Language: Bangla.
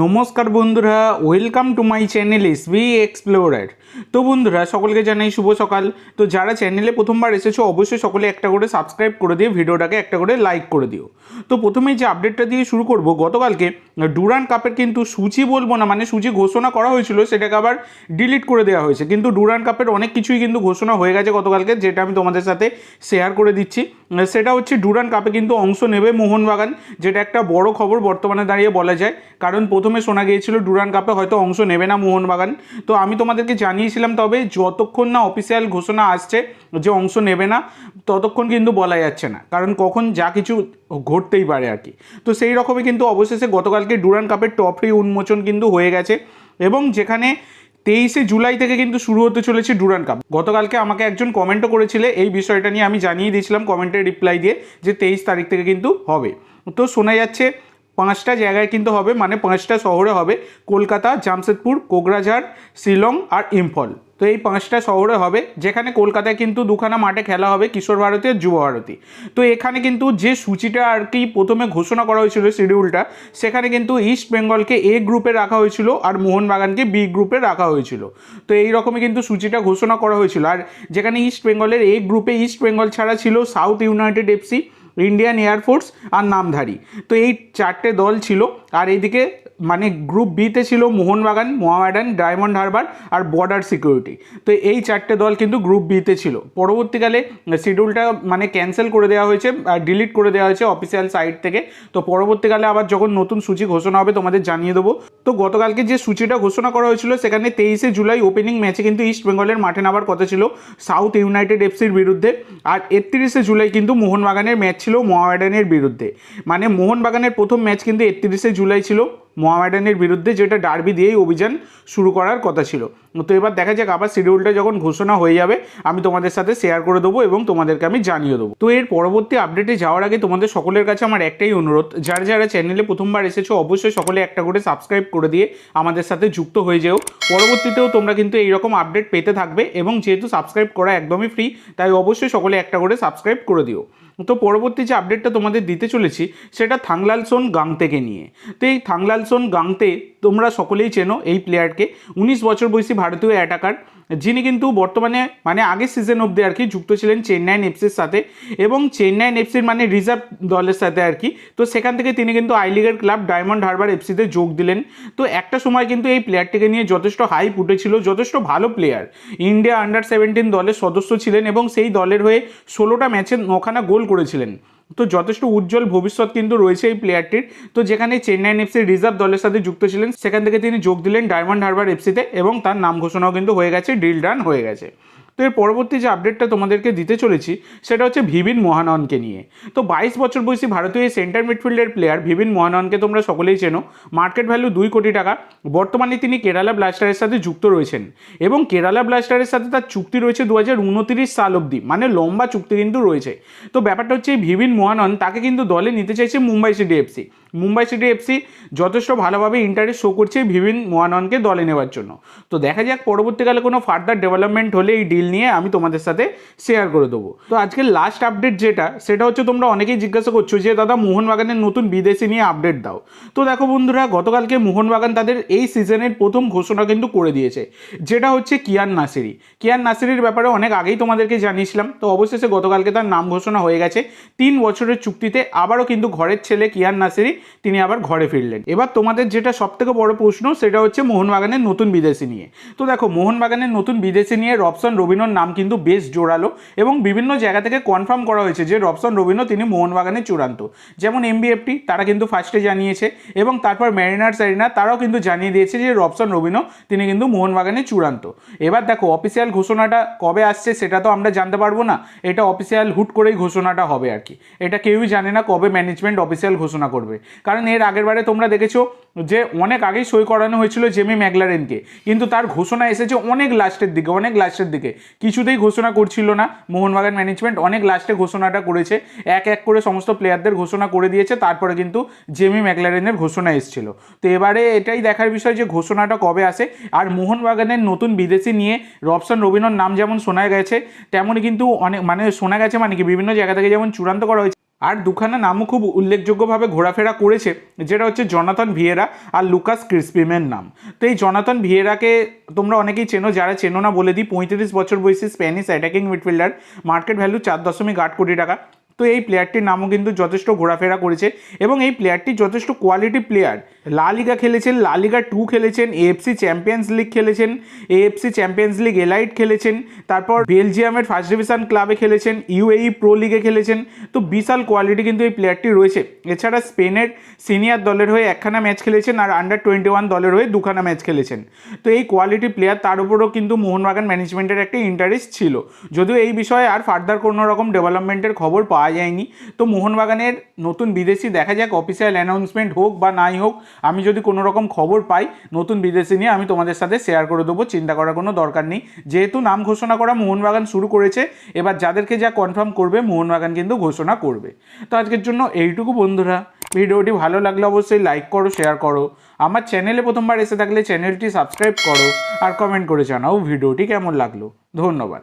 নমস্কার বন্ধুরা welcome to my channel S B explorer তো বন্ধুরা, সকলকে জানাই শুভ সকাল। তো যারা চ্যানেলে প্রথমবার এসেছ, অবশ্যই সকলে একটা করে সাবস্ক্রাইব করে দিয়ে ভিডিওটাকে একটা করে লাইক করে দিও। তো প্রথমে যে আপডেটটা দিয়ে শুরু করব, গতকালকে ডুরান কাপের কিন্তু সূচি বলব না মানে সূচি ঘোষণা করা হয়েছিল, সেটাকে আবার ডিলিট করে দেওয়া হয়েছে। কিন্তু ডুরান কাপের অনেক কিছুই কিন্তু ঘোষণা হয়ে গেছে গতকালকে, যেটা আমি তোমাদের সাথে শেয়ার করে দিচ্ছি। সেটা হচ্ছে ডুরান কাপে কিন্তু অংশ নেবে মোহনবাগান, যেটা একটা বড় খবর বর্তমানে দাঁড়িয়ে বলা যায়। কারণ প্রথমে শোনা গিয়েছিল ডুরান কাপে হয়তো অংশ নেবে না মোহনবাগান। তো আমি তোমাদেরকে জানিয়েছিলাম তবে যতক্ষণ না অফিসিয়াল ঘোষণা আসছে যে অংশ নেবে না, ততক্ষণ কিন্তু বলা যাচ্ছে না। কারণ কখন যা কিছু ঘটতেই পারে আর কি। তো সেই রকমই কিন্তু অবশেষে গতকালকে ডুরান কাপের ট্রফি উন্মোচন কিন্তু হয়ে গেছে এবং যেখানে তেইশে জুলাই থেকে কিন্তু শুরু হতে চলেছে ডুরান কাপ। গতকালকে আমাকে একজন কমেন্টও করেছিলে, এই বিষয়টা নিয়ে আমি জানিয়ে দিয়েছিলাম কমেন্টের রিপ্লাই দিয়ে যে তেইশ তারিখ থেকে কিন্তু হবে। তো শোনা যাচ্ছে পাঁচটা জায়গায় কিন্তু হবে মানে পাঁচটা শহরে হবে। কলকাতা, জামশেদপুর, কোকরাঝাড়, শিলং আর ইম্ফল। তো এই পাঁচটা শহরে হবে, যেখানে কলকাতায় কিন্তু দুখানা মাঠে খেলা হবে কিশোর ভারতী আর যুব ভারতী। তো এখানে কিন্তু যে সূচিটা আর কি প্রথমে ঘোষণা করা হয়েছিল শিডিউলটা, সেখানে কিন্তু ইস্ট বেঙ্গলকে এ গ্রুপে রাখা হয়েছিল আর মোহনবাগানকে বি গ্রুপে রাখা হয়েছিল। তো এই রকমই কিন্তু সূচিটা ঘোষণা করা হয়েছিল। আর যেখানে ইস্ট বেঙ্গলের এ গ্রুপে ইস্ট বেঙ্গল ছাড়া ছিল South United FC Indian Air Force আর নামধারী। তো এই চারটে দল ছিল। আর এইদিকে মানে গ্রুপ বিতে ছিল মোহনবাগান, মোহামেডান, ডায়মন্ড হারবার আর বর্ডার সিকিউরিটি তো এই চারটে দল কিন্তু গ্রুপ বিতে ছিল। পরবর্তীকালে শিডিউলটা মানে ক্যান্সেল করে দেওয়া হয়েছে ডিলিট করে দেওয়া হয়েছে অফিসিয়াল সাইট থেকে। তো পরবর্তীকালে আবার যখন নতুন সূচি ঘোষণা হবে, তোমাদের জানিয়ে দেবো। তো গতকালকে যে সূচিটা ঘোষণা করা হয়েছিল, সেখানে তেইশে জুলাই ওপেনিং ম্যাচে কিন্তু ইস্ট বেঙ্গলের মাঠে নামার কথা ছিল সাউথ ইউনাইটেড এফসির বিরুদ্ধে। আর একত্রিশে জুলাই কিন্তু মোহনবাগানের ম্যাচ ছিল মোহামেডানের বিরুদ্ধে। মানে মোহনবাগানের প্রথম ম্যাচ কিন্তু একত্রিশে জুলাই ছিল। মোহামেডানের বিরুদ্ধে যেটা ডার্বি দিয়েই অভিযান শুরু করার কথা ছিল। তো এবার দেখা যাক আবার শিডিউলটা যখন ঘোষণা হয়ে যাবে, আমি তোমাদের সাথে শেয়ার করে দেবো এবং তোমাদেরকে আমি জানিয়ে দেবো। তো এর পরবর্তী আপডেটে যাওয়ার আগে তোমাদের সকলের কাছে আমার একটাই অনুরোধ, যারা যারা চ্যানেলে প্রথমবার এসেছ, অবশ্যই সকলে একটা করে সাবস্ক্রাইব করে দিয়ে আমাদের সাথে যুক্ত হয়ে যেও। পরবর্তীতেও তোমরা কিন্তু এইরকম আপডেট পেতে থাকবে এবং যেহেতু সাবস্ক্রাইব করা একদমই ফ্রি তাই অবশ্যই সকলে একটা করে সাবস্ক্রাইব করে দিও। তো পরবর্তী যে আপডেটটা তোমাদের দিতে চলেছি, সেটা থাংলালসোন গাংতেকে নিয়ে। তো এই থাংলালসোন গাংতে তোমরা সকলেই চেনো এই প্লেয়ারকে উনিশ বছর বয়সী ভারতীয় অ্যাটাকার যিনি কিন্তু বর্তমানে মানে আগের সিজন অবধি আর কি যুক্ত ছিলেন চেন্নাইন এফসির সাথে এবং চেন্নাইন এফসির মানে রিজার্ভ দলের সাথে আর কি। তো সেখান থেকে তিনি কিন্তু আই লিগের ক্লাব ডায়মন্ড হারবার এফসিতে যোগ দিলেন। তো একটা সময় কিন্তু এই প্লেয়ারটিকে নিয়ে যথেষ্ট হাইপ উঠেছিল, যথেষ্ট ভালো প্লেয়ার ইন্ডিয়া আন্ডার সেভেন্টিন দলের সদস্য ছিলেন এবং সেই দলের হয়ে ষোলোটা ম্যাচে নখানা গোল করেছিলেন। তো যথেষ্ট উজ্জ্বল ভবিষ্যৎ কিন্তু রয়েছে এই প্লেয়ারটির তো যেখানে চেন্নাই এফসি রিজার্ভ দলের সাথে যুক্ত ছিলেন, সেখান থেকে তিনি যোগ দিলেন ডায়মন্ড হারবার এফসিতে এবং তার নাম ঘোষণাও কিন্তু হয়ে গেছে ডিল ডান হয়ে গেছে। তো এর পরবর্তী যে আপডেটটা তোমাদেরকে দিতে চলেছি, সেটা হচ্ছে ভিবিন মোহাননকে নিয়ে। তো বাইশ বছর বয়সী ভারতীয় সেন্টার মিডফিল্ডের প্লেয়ার ভিবিন মোহাননকে তোমরা সকলেই চেনো। মার্কেট ভ্যালু দুই কোটি টাকা। বর্তমানে তিনি কেরালা ব্লাস্টারের সাথে যুক্ত রয়েছেন এবং কেরালা ব্লাস্টারের সাথে তার চুক্তি রয়েছে দু সাল অবধি মানে লম্বা চুক্তি কিন্তু রয়েছে। তো ব্যাপারটা হচ্ছে এই ভিবিন মোহানন তাকে কিন্তু দলে নিতে চাইছে Mumbai City FC Mumbai City FC যথেষ্ট ভালোভাবে ইন্টারেস্ট শো করছে ভিবিন মোহাননকে দলে নেওয়ার জন্য। তো দেখা যাক পরবর্তীকালে কোনো ফার্দার ডেভেলপমেন্ট হলে এই নিয়ে আমি তোমাদের সাথে শেয়ার করে দেবো। তো আজকের লাস্ট আপডেট যেটা, সেটা হচ্ছে তোমরা অনেকেই জিজ্ঞাসা করছ যে, দাদা, মোহনবাগানের নতুন বিদেশি নিয়ে আপডেট দাও। তো দেখো বন্ধুরা, গতকালকে মোহনবাগান তাদের এই সিজনের প্রথম ঘোষণা কিন্তু করে দিয়েছে, যেটা হচ্ছে কিয়ান নাসিরি। কিয়ান নাসিরির ব্যাপারে অনেক আগেই তোমাদেরকে জানিয়েছিলাম, তো অবশেষে গতকালকে তার নাম ঘোষণা হয়ে গেছে। তিন বছরের চুক্তিতে আবারও কিন্তু ঘরের ছেলে কিয়ান নাসিরি, তিনি আবার ঘরে ফিরলেন। এবার তোমাদের যেটা সব থেকে বড় প্রশ্ন, সেটা হচ্ছে মোহনবাগানের নতুন বিদেশি নিয়ে। তো দেখো, মোহনবাগানের নতুন বিদেশি নিয়ে রবসন রবিনোর নাম কিন্তু বেশ জোরালো এবং বিভিন্ন জায়গা থেকে কনফার্ম করা হয়েছে যে রবসন রবিনো তিনি মোহনবাগানের চূড়ান্ত। যেমন এমবিএফটি তারা কিন্তু ফার্স্টে জানিয়েছে এবং তারপর ম্যারিনার্স অ্যারিনা তারাও কিন্তু জানিয়ে দিয়েছে যে রবসন রবিনো তিনি কিন্তু মোহনবাগানের চূড়ান্ত। এবার দেখো অফিসিয়াল ঘোষণাটা কবে আসছে সেটা তো আমরা জানতে পারব না, এটা অফিসিয়াল হুট করেই ঘোষণাটা হবে আর কি। এটা কেউই জানে না কবে ম্যানেজমেন্ট অফিসিয়াল ঘোষণা করবে। কারণ এর আগের বারে তোমরা দেখেছ যে অনেক আগেই সই করানো হয়েছিল জেমি ম্যাকলারেনকে কিন্তু তার ঘোষণা এসেছে অনেক লাস্টের দিকে, অনেক লাস্টের দিকে। কিছুতেই ঘোষণা করছিল না। মোহনবাগান ম্যানেজমেন্ট অনেক লাস্টে ঘোষণাটা করেছে। এক এক করে সমস্ত প্লেয়ারদের ঘোষণা করে দিয়েছে। তারপরে কিন্তু জেমি ম্যাকলারেনের ঘোষণা এসেছিল। তো এবারে এটাই দেখার বিষয় যে ঘোষণাটা কবে আসে। আর মোহনবাগানের নতুন বিদেশি নিয়ে রবসন রবিনর নাম যেমন শোনা গেছে, তেমনই কিন্তু অনেক মানে শোনা গেছে মানে কি? বিভিন্ন জায়গা থেকে যেমন চূড়ান্ত করা হয়েছে আর দুখানা নামও খুব উল্লেখযোগ্যভাবে ঘোরাফেরা করেছে, যেটা হচ্ছে জনাতন ভিয়েরা আর লুকাস ক্রিসপিমের নাম। তো এই জনাতন ভিয়েরাকে তোমরা অনেকেই চেনো, যারা চেনো না বলে দিই, পঁয়ত্রিশ বছর বয়সী Spanish attacking midfielder market value চার দশমিক আট কোটি টাকা। তো এই প্লেয়ারটির নামও কিন্তু যথেষ্ট ঘোরাফেরা করেছে এবং এই প্লেয়ারটি যথেষ্ট কোয়ালিটি প্লেয়ার লা লিগা খেলেছেন লা লিগা টু খেলেছেন এএফসি চ্যাম্পিয়ন্স লিগ খেলেছেন এএফসি চ্যাম্পিয়ন্স লিগ এলাইট খেলেছেন, তারপর বেলজিয়ামের ফার্স্ট ডিভিশন ক্লাবে খেলেছেন ইউএই প্রো লিগে খেলেছেন। তো বিশাল কোয়ালিটি কিন্তু এই প্লেয়ারটি রয়েছে। এছাড়া স্পেনের সিনিয়র দলের হয়ে একখানা ম্যাচ খেলেছেন আর আন্ডার টোয়েন্টি ওয়ান দলের হয়ে দুখানা ম্যাচ খেলেছেন। তো এই কোয়ালিটি প্লেয়ার তার উপরও কিন্তু মোহনবাগান ম্যানেজমেন্টের একটা ইন্টারেস্ট ছিল। যদিও এই বিষয়ে আর ফার্দার কোনো রকম ডেভেলপমেন্টের খবর পাওয়া যায়নি। তো মোহনবাগানের নতুন বিদেশি দেখা যাক অফিসিয়াল অ্যানাউন্সমেন্ট হোক বা নাই হোক, আমি যদি কোনো রকম খবর পাই নতুন বিদেশি নিয়ে, আমি তোমাদের সাথে শেয়ার করে দেবো, চিন্তা করার কোনো দরকার নেই। যেহেতু নাম ঘোষণা করা মোহনবাগান শুরু করেছে, এবার যাদেরকে যা কনফার্ম করবে, মোহনবাগান কিন্তু ঘোষণা করবে। তো আজকের জন্য এইটুকু বন্ধুরা। ভিডিওটি ভালো লাগলে অবশ্যই লাইক করো শেয়ার করো। আমার চ্যানেলে প্রথমবার এসে থাকলে চ্যানেলটি সাবস্ক্রাইব করো, আর কমেন্ট করে জানাও ভিডিওটি কেমন লাগল। ধন্যবাদ।